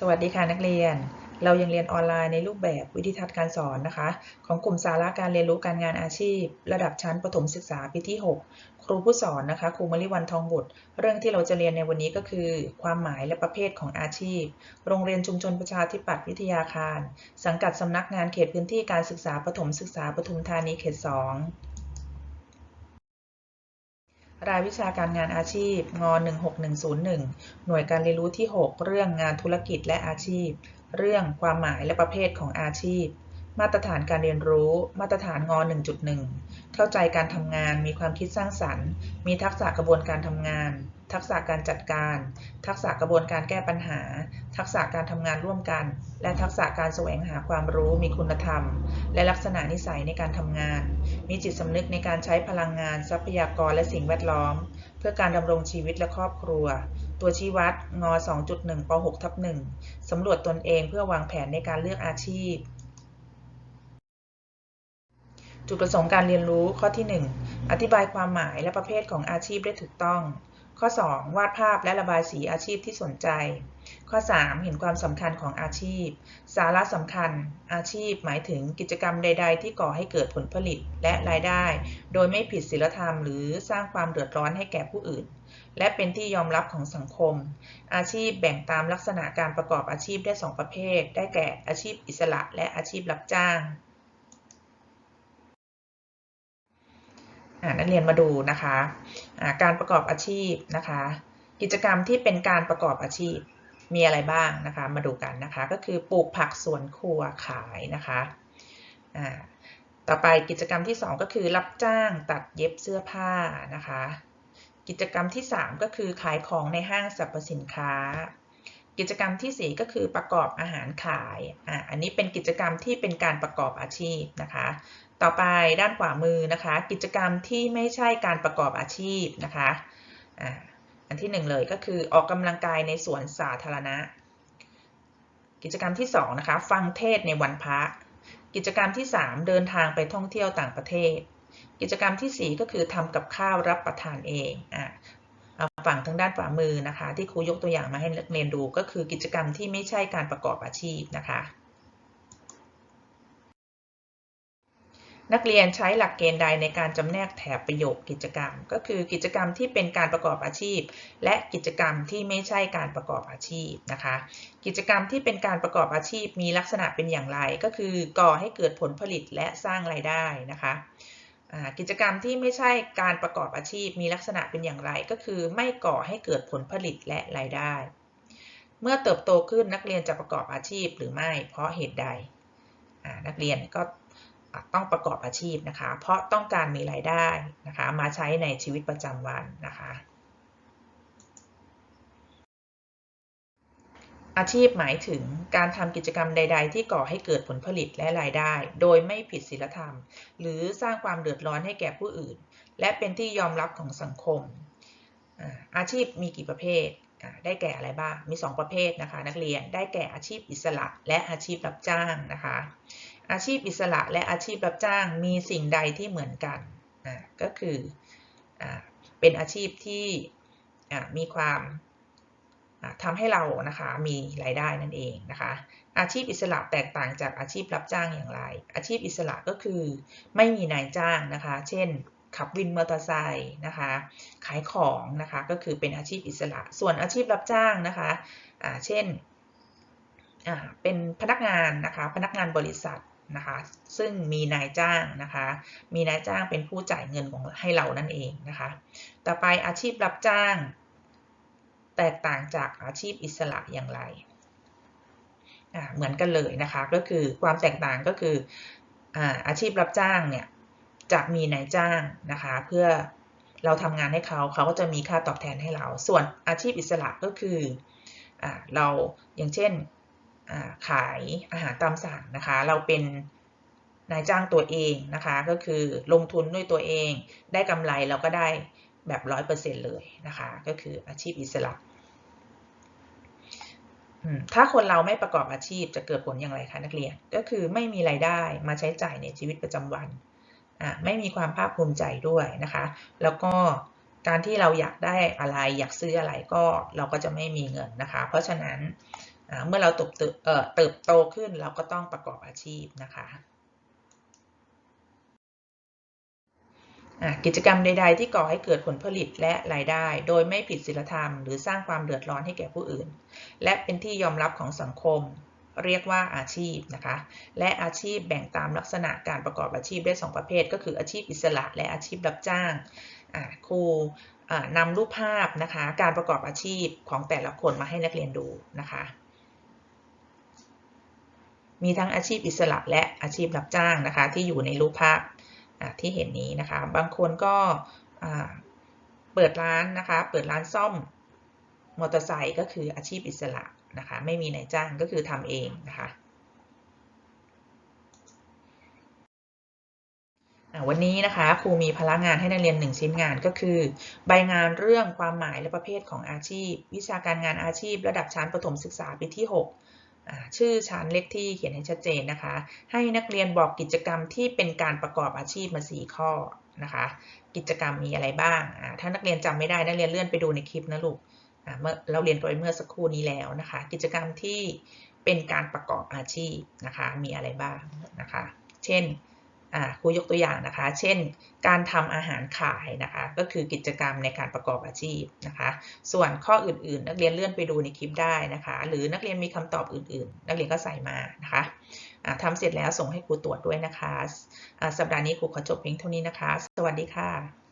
สวัสดีค่ะนักเรียน เรายังเรียนออนไลน์ในรูปแบบวิธีทัศน์การสอนนะคะ ของกลุ่มสาระการเรียนรู้การงานอาชีพ ระดับชั้นประถมศึกษาปีที่ 6 ครูผู้สอนนะคะครูมริวันทองบุตร เรื่องที่เราจะเรียนในวันนี้ก็คือ ความหมายและประเภทของอาชีพ โรงเรียนชุมชนประชาธิปัตย์วิทยาคาร สังกัดสำนักงานเขตพื้นที่การศึกษาประถมศึกษาปทุมธานีเขต 2 รายวิชาการงานอาชีพ ง 16101 หน่วยการเรียนรู้ที่ 6 เรื่องงานธุรกิจและอาชีพ เรื่องความหมายและประเภทของอาชีพ มาตรฐานการเรียนรู้ มาตรฐานง 1.1 เข้าใจการทำงาน มีความคิดสร้างสรรค์ มีทักษะกระบวนการทำงาน ทักษะการจัดการ ทักษะกระบวนการแก้ปัญหา ทักษะการทำงานร่วมกัน และทักษะการแสวงหาความรู้มีคุณธรรม และลักษณะนิสัยในการทำงาน มีจิตสำนึกในการใช้พลังงาน ทรัพยากรและสิ่งแวดล้อม เพื่อการดำรงชีวิตและครอบครัว ตัวชี้วัดง2.1ป6ทับ1สำรวจตนเองเพื่อวางแผนในการเลือกอาชีพจุดประสงค์การเรียนรู้ข้อที่ 1 อธิบายความหมายและประเภทของอาชีพได้ถูกต้อง ข้อ 2 วาดภาพและระบายสีอาชีพที่สนใจ ข้อ 3 เห็นความสำคัญของอาชีพ สาระสำคัญ อาชีพหมายถึงกิจกรรมใด ๆ ที่ก่อให้เกิดผลผลิตและรายได้ โดยไม่ผิดศีลธรรม หรือสร้างความเดือดร้อนให้แก่ผู้อื่น และเป็นที่ยอมรับของสังคม อาชีพแบ่งตามลักษณะการประกอบอาชีพได้ 2 ประเภท ได้แก่อาชีพอิสระและอาชีพรับจ้าง นักเรียนมาดูนะคะะการประกอบอาชีพนะคะ กิจกรรมที่เป็นการประกอบอาชีพมีอะไรบ้างนะคะ มาดูกันนะคะ ก็คือปลูกผักสวนครัวขายนะคะต่อไปกิจกรรมที่ 2 ก็คือรับจ้างตัดเย็บเสื้อผ้านะคะ กิจกรรมที่ 3 ก็คือขายของในห้างสรรพสินค้า กิจกรรมที่ 4 ก็คือประกอบอาหารขายอ่าอันนี้เป็นกิจกรรมที่เป็นการประกอบอาชีพนะคะ ต่อไปด้านขวามือนะคะ กิจกรรมที่ไม่ใช่การประกอบอาชีพนะคะอ่าอันที่ 1 เลยก็คือออกกำลังกายในสวนสาธารณะ กิจกรรมที่2นะคะฟังเทศในวันพระ กิจกรรมที่ 3 เดินทางไปท่องเที่ยวต่างประเทศ กิจกรรมที่ 4 ก็คือทำกับข้าวรับประทานเองอะ ฝั่งทางด้านขวามือนะคะ ที่ครูยกตัวอย่างมาให้นักเรียนดูก็คือกิจกรรมที่ไม่ใช่การประกอบอาชีพนะคะ นักเรียนใช้หลักเกณฑ์ใดในการจำแนกแถบประโยคกิจกรรม ก็คือกิจกรรมที่เป็นการประกอบอาชีพ และกิจกรรมที่ไม่ใช่การประกอบอาชีพนะคะ กิจกรรมที่เป็นการประกอบอาชีพมีลักษณะเป็นอย่างไร ก็คือก่อให้เกิดผลผลิตและสร้างรายได้นะคะ กิจกรรมที่ไม่ใช่การประกอบอาชีพมีลักษณะเป็นอย่างไรก็คือ ไม่ก่อให้เกิดผลผลิตและรายได้ เมื่อเติบโตขึ้นนักเรียนจะประกอบอาชีพหรือไม่เพราะเหตุใดนักเรียนก็ต้องประกอบอาชีพนะคะ เพราะต้องการมีรายได้นะคะ มาใช้ในชีวิตประจำวันนะคะ อาชีพหมายถึงการทำกิจกรรมใด ๆ ที่ก่อให้เกิดผลผลิตและรายได้ โดยไม่ผิดศีลธรรม หรือสร้างความเดือดร้อนให้แก่ผู้อื่น และเป็นที่ยอมรับของสังคม อาชีพมีกี่ประเภท ได้แก่อะไรบ้าง มี 2 ประเภทนะคะนักเรียน ได้แก่อาชีพอิสระและอาชีพรับจ้างนะคะ อาชีพอิสระและอาชีพรับจ้างมีสิ่งใดที่เหมือนกัน ก็คืออเป็นอาชีพที่มีความ ทำให้เรานะคะมีรายได้นั่นเองนะคะ อาชีพอิสระแตกต่างจากอาชีพรับจ้างอย่างไร อาชีพอิสระก็คือไม่มีนายจ้างนะคะ เช่น ขับวินมอเตอร์ไซค์นะคะ ขายของนะคะก็คือเป็นอาชีพอิสระ ส่วนอาชีพรับจ้างนะคะะเช่นเป็นพนักงานนะคะพนักงานบริษัทนะคะซึ่งมีนายจ้างนะคะมีนายจ้างเป็นผู้จ่ายเงินของให้เรานั่นเองนะคะ ต่อไปอาชีพรับจ้าง แตกต่างจากอาชีพอิสระอย่างไร เหมือนกันเลยนะคะ ก็คือความแตกต่างก็คืออาชีพรับจ้างเนี่ยจะมีนายจ้างนะคะ เพื่อเราทำงานให้เขาเขาก็จะมีค่าตอบแทนให้เรา ส่วนอาชีพอิสระก็คืออเราอย่างเช่นขายอาหารตามสั่งนะคะ เราเป็นนายจ้างตัวเองนะคะ ก็คือลงทุนด้วยตัวเอง ได้กำไรเราก็ได้ แบบร้อยเปอร์เซ็นเลยนะคะ ก็คืออาชีพอิสระ ถ้าคนเราไม่ประกอบอาชีพจะเกิดผลอย่างไรคะนักเรียน ก็คือไม่มีไรายได้มาใช้จ่ายในชีวิตประจำวันไม่มีความภาคภูมิใจด้วยนะคะ แล้วก็การที่เราอยากได้อะไรอยากซื้ออะไรก็เราก็จะไม่มีเงินนะคะ เพราะฉะนั้นเมื่อเราตบเติบโตขึ้นเราก็ต้องประกอบอาชีพนะคะอะ กิจกรรมใด ๆ ที่ก่อให้เกิดผลผลิตและรายได้ โดยไม่ผิดศีลธรรม หรือสร้างความเดือดร้อนให้แก่ผู้อื่น และเป็นที่ยอมรับของสังคม เรียกว่าอาชีพนะคะ และอาชีพแบ่งตามลักษณะการประกอบอาชีพได้ 2 ประเภท ก็คืออาชีพอิสระและอาชีพรับจ้างครูนำรูปภาพนะคะ การประกอบอาชีพของแต่ละคนมาให้นักเรียนดูนะคะมีทั้งอาชีพอิสระและอาชีพรับจ้างนะคะ ที่อยู่ในรูปภาพ ที่เห็นนี้นะคะ บางคนก็เปิดร้านนะคะ เปิดร้านซ่อมมอเตอร์ไซค์ก็คืออาชีพอิสระนะคะ ไม่มีนายจ้างก็คือทำเองนะคะวันนี้นะคะครูมีพลังงานให้นักเรียน 1 ชิ้นงานก็คือ ใบงานเรื่องความหมายและประเภทของอาชีพ วิชาการงานอาชีพ ระดับชั้นประถมศึกษาปีที่ 6 ชื่อชั้นเลขที่เขียนให้ชัดเจนนะคะ ให้นักเรียนบอกกิจกรรมที่เป็นการประกอบอาชีพมา 4 ข้อนะคะ กิจกรรมมีอะไรบ้าง ถ้านักเรียนจำไม่ได้นักเรียนเลื่อนไปดูในคลิปนะลูกเมื่อเราเรียนไปเมื่อสักครู่นี้แล้วนะคะ กิจกรรมที่เป็นการประกอบอาชีพนะคะ มีอะไรบ้างนะคะ เช่น ครูยกตัวอย่างนะคะ เช่น การทำอาหารขายนะคะ ก็คือกิจกรรมในการประกอบอาชีพนะคะ ส่วนข้ออื่นๆ นักเรียนเลื่อนไปดูในคลิปได้นะคะ หรือนักเรียนมีคำตอบอื่นๆ นักเรียนก็ใส่มานะคะทำเสร็จแล้วส่งให้ครูตรวจด้วยนะคะ สัปดาห์นี้ครูขอจบเพียงเท่านี้นะคะ สวัสดีค่ะ